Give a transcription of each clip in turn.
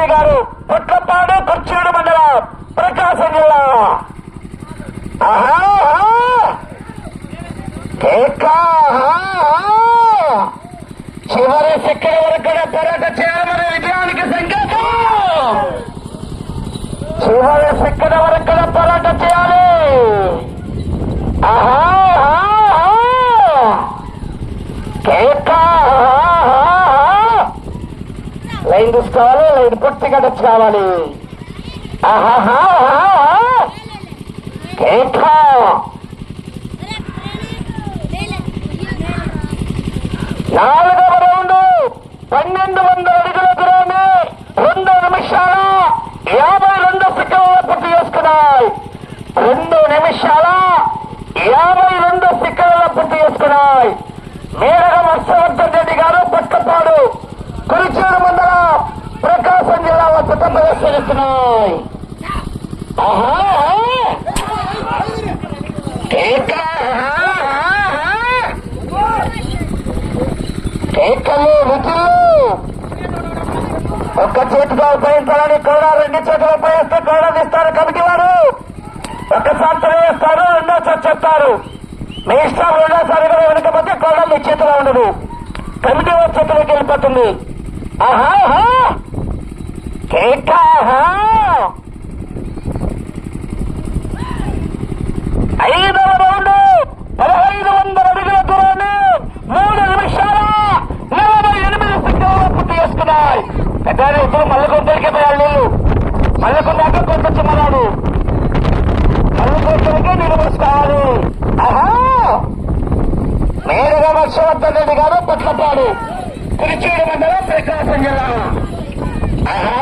రెడ్డి గారు పుట్లపాడు కుర్చీడు మండలం ప్రకాశం జిల్లా ఆహా, ఆహా. కేక, ఆహా, ఆహా. చివరి శిక్షణ వరకు కూడా పోరాట చేయాలని విజయానికి సంకేతం చివరి శిక్షణ వరకు కూడా పోరాట చేయాలి ఆహా, ఆహా, ఆహా. కేక, ఆహా, ఆహా. లైన్ చూసుకోవాలి లైన్ పూర్తిగా కావాలి ఆహాహా, నాలుగవ రౌండ్ పన్నెండు వందల అడుగుల దూరాన్ని రెండు నిమిషాల యాభై రెండు సెకండ్ల పూర్తి చేసుకున్నాయి. రెండు నిమిషాల యాభై రెండు సెకండ్ల పూర్తి చేసుకున్నాయి. మేడగ వర్షవర్ధన్ రెడ్డి గారు పట్టపాడు కురిచేడు మండలం ప్రకాశం జిల్లా ప్రదర్శనిస్తున్నాయి కేకలు రుచులు ఒక్క చేతిగా ఉపయోగించాలని కూడా రెండు చేతులు ఉపయోగిస్తే కూడా ఇస్తారు కమిటీ వారు. ఒకసారి వేస్తారు రెండోసారి చెప్తారు. మీ ఇష్టం రెండోసారి కూడా వెనకపోతే కూడా మీ చేతిలో ఉండదు. కమిటీ వారి చేతిలోకి వెళ్ళిపోతుంది. ఆహా! ఆహా. కేక ఐదవ రౌండ్ పదహైదు వందల అడుగుల దూరాన్ని మూడు నిమిషాల నలభై ఎనిమిది సెకండ్లు పూర్తి చేసుకున్నాయి. పెద్ద ఇద్దరు మల్లకొందరికి పోయాలి నీళ్ళు మల్లకొందాక కొంత చిన్నవాడు. మల్లకొందరికి నీళ్ళు పోసుకోవాలి ఆహా! నేరుగా వర్షవర్ధన్ రెడ్డి గారు పట్లపాడు తిరుచూరు మండలం ప్రకాశం జిల్లా. ఆహా.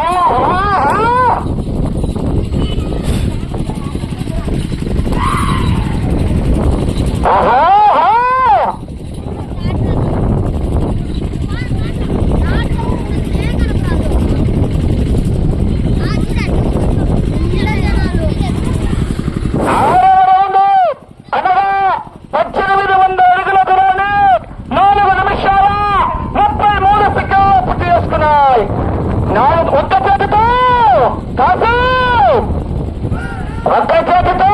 ఆహా, ఆహా. ఆరవ రౌండ్ అనగా పద్దెనిమిది వందల అడుగుల దూరాన్ని నాలుగు నిమిషాల ముప్పై మూడు సెకండ్లు పూర్తి చేసుకున్నాయి నాలుగు ఒక్క చేతితో కాసు ఒక్క చేతితో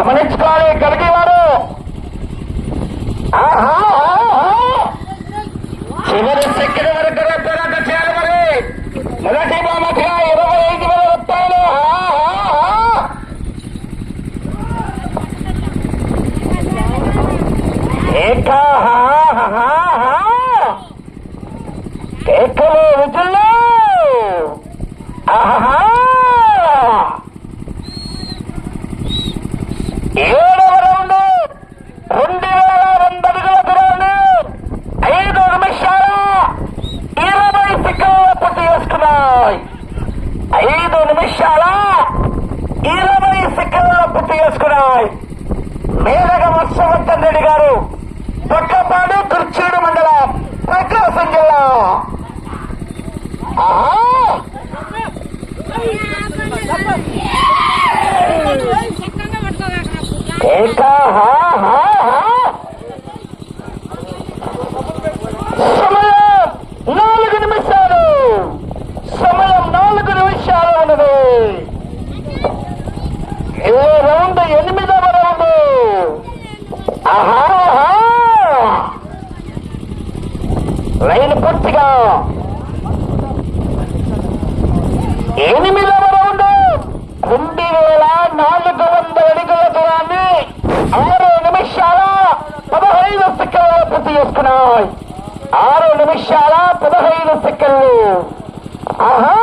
గమనించుకోవాలి కలిగి వారు చివరి సెకండ్ వరకు పోరాట చేయాలి మరి. మొదటి బహుమతిగా ఇరవై ఐదు వేల రూపాయలు. ఆహా, ఆహా. కేకలు రుచులు ఆహా ఏడవ రౌండ్ రెండు వేల రెండు అడుగుల దూరాన్ని ఐదు నిమిషాల ఇరవై సెకండ్ల పూర్తి చేసుకున్నాయి ఐదు నిమిషాల ఇరవై సెకండ్ల పూర్తి చేసుకున్నాయి మేనగ వర్షవర్ధన్ రెడ్డి గారు పక్కపాడు కుర్చీడు మండలం ప్రకాశం జిల్లా ఆహా కేక హా హా హా సమయం నాలుగు నిమిషాలు సమయం నాలుగు నిమిషాలు ఉన్నది ఏ రౌండ్ ఎనిమిదవ రౌండ్ ఆహా ఆహా. లైన్ ఎనిమిదవ రౌండ్. రెండు వేల నాలుగు వందల అడుగుల దూరాన్ని ఆరు నిమిషాల పదహైదు సెకండ్లు పూర్తి చేసుకున్నాయి. ఆరు నిమిషాల పదహైదు సెకండ్లు. ఆహా!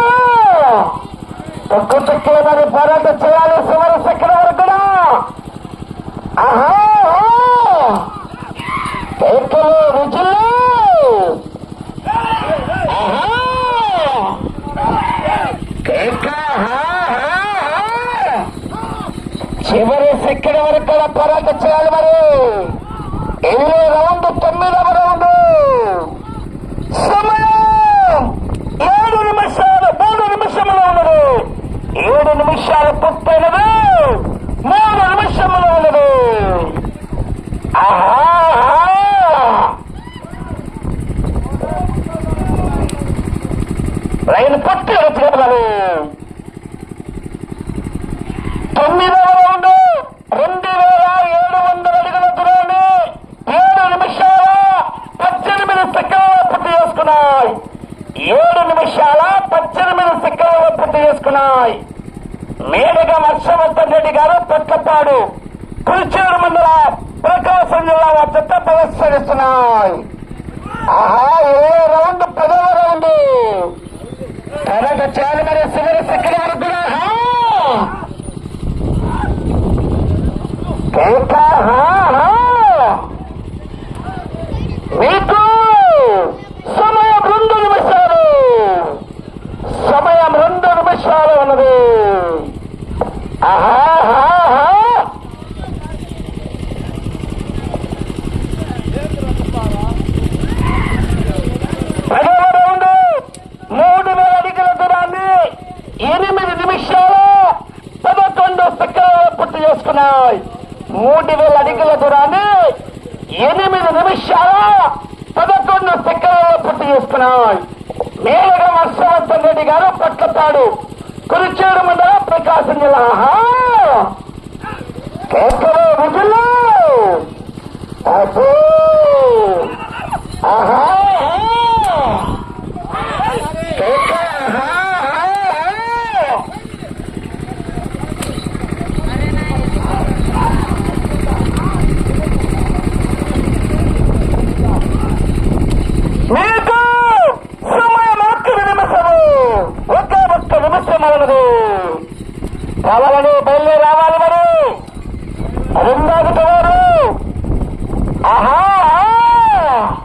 తక్కువ తక్కువ మరి పోరాటం చేయాలి చివరి సెకండ్ వరకు కూడా. ఆహా కేకలు రుచులు ఆహా కేక హా, హా, హా. చివరి ఇక్కడ పోరాట చేయాలి మరి. ఎనిమిది రౌండ్ తొమ్మిదవ రౌండ్. సమయం! ఏడు నిమిషాలు మూడు నిమిషములు ఉన్నది. ఏడు నిమిషాలు పూర్తయినది. మూడు నిమిషములు ఉన్నది. ఆహా! ఆహా. పట్టి ఎడుతున్నారు తొమ్మిదవ రౌండ్ రెండు వేల ఏడు వందల అడుగుల దూరాన్ని ఏడు నిమిషాల పద్దెనిమిది సెకండ్ల పూర్తి చేసుకున్నాయి ఏడు నిమిషాల పద్దెనిమిది సెకండ్ల పూర్తి చేసుకున్నాయి. మేడగా హర్షవర్ధన్ రెడ్డి గారు పొట్లపాడు కుల్చేరు మండల ప్రకాశం జిల్లా వద్ద ప్రదర్శనిస్తున్నాయి ఆహా ఏ రౌండ్ పదవ రౌండ్. తర్వాత చాలు మరి చివరి సెకండ్ వరకు కూడా ఆహా! కేక, ఆహా, ఆహా! మీకు సమయం రెండు నిమిషాలు సమయం రెండు ఉన్నది. మూడు వేల అడిగిన దూరాన్ని ఎనిమిది నిమిషాలు పదకొండు సెకండ్లు పూర్తి చేసుకున్నాయి. మూడు వేల అడిగిన దూరాన్ని ఎనిమిది నిమిషాలు పదకొండు సెకండ్లు పూర్తి చేసుకున్నాయి. మేలుగా హర్షవర్ధన్ రెడ్డి గారు పట్లపాడు కురిచేడు మండలం ప్రకాశం జిల్లా ఆహా! కేకలు విధులు అబ్బో! ఆహా కేక, ఆహా, ఆహా! మీకు సమయం ఒక్క నిమిషము ఒక్క ఒక్క నిమిషం ఉన్నది కావాలని బయలుదేరి రావాలి మరి. రెండాగుతారు ఆహా! ఆహా!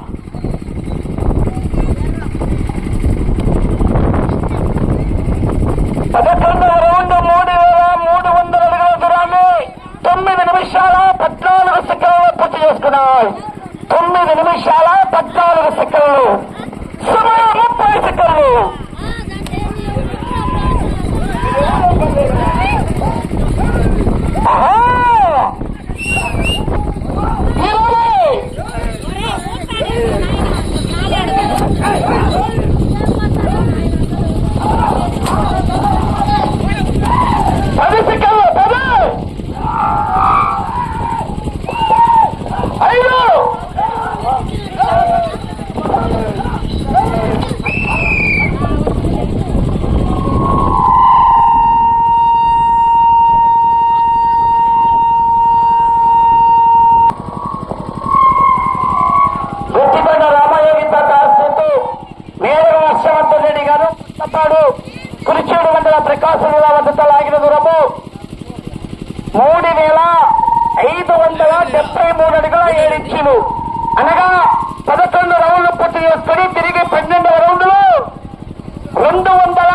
పదకొండవ రౌండ్ మూడు వేల మూడు వందల అడుగుల దూరాన్ని తొమ్మిది నిమిషాల పద్నాలుగు సెకండ్లు పూర్తి చేసుకున్నాయి. తొమ్మిది నిమిషాల పద్నాలుగు సెకండ్లు. సమయం ముప్పై సెకండ్లు. రౌండ్లు అనగా పదకొండు రౌండ్లు పూర్తి చేసుకుని తిరిగి పన్నెండవ రౌండ్లు. రెండు వందల